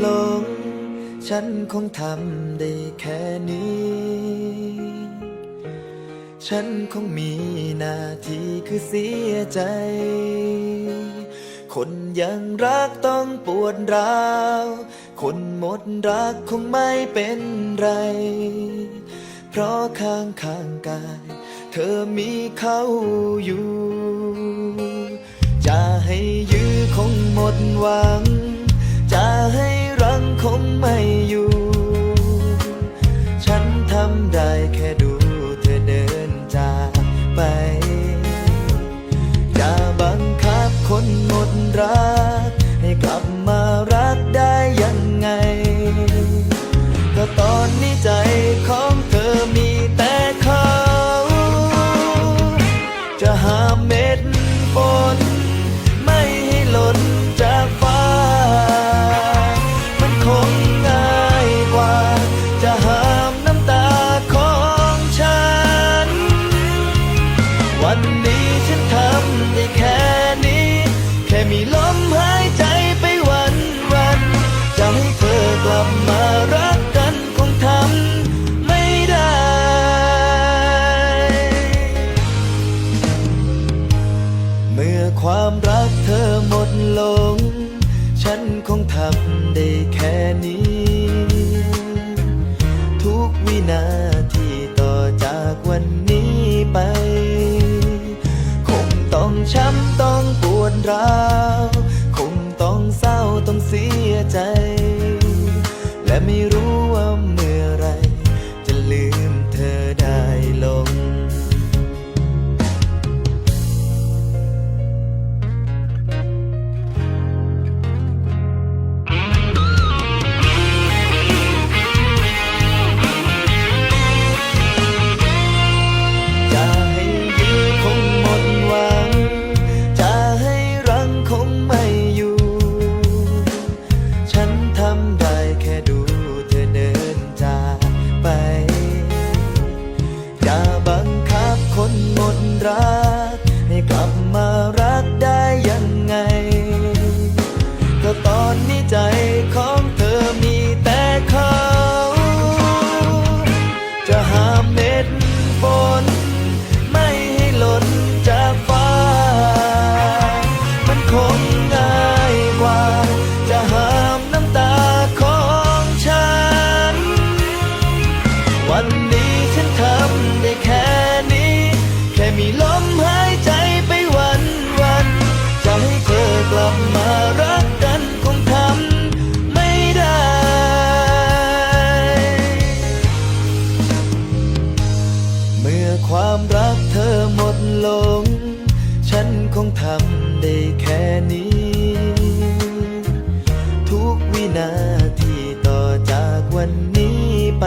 หลง ฉันคงทำได้แค่นี้ ฉันคงมีหน้าที่คือเสียใจ คนยังรักต้องปวดร้าว คนหมดรักคงไม่เป็นไร เพราะข้างข้างกาย เธอมีเขาอยู่ จะให้ยื้อคงหมดหวัง คงไม่อยู่ ฉันทำได้แค่ดูเธอเดินจากไป อย่าบังคับคนหมดรัก ให้กลับมารักได้ยังไง ก็ตอนนี้ใจของเธอมีแต่เขา จะหาเม็ดฝน รักเธอหมดลง ฉันคงทำได้แค่นี้ ทุกวินาทีต่อจากวันนี้ไป คงต้องช้ำต้องปวดร้าว คงต้องเศร้าต้องเสียใจ และไม่รู้ว่า รัก ให้กลับมารักได้ยังไง ก็ตอนนี้ใจ ทำได้แค่นี้ ทุกวินาทีต่อจากวันนี้ไป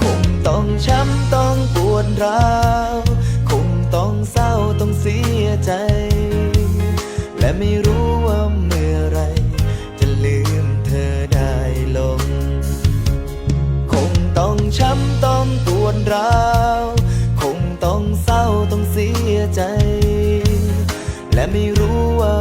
คงต้องช้ำต้องปวดร้าว คงต้องเศร้าต้องเสียใจ และไม่รู้ว่าเมื่อ และไม่รู้ว่า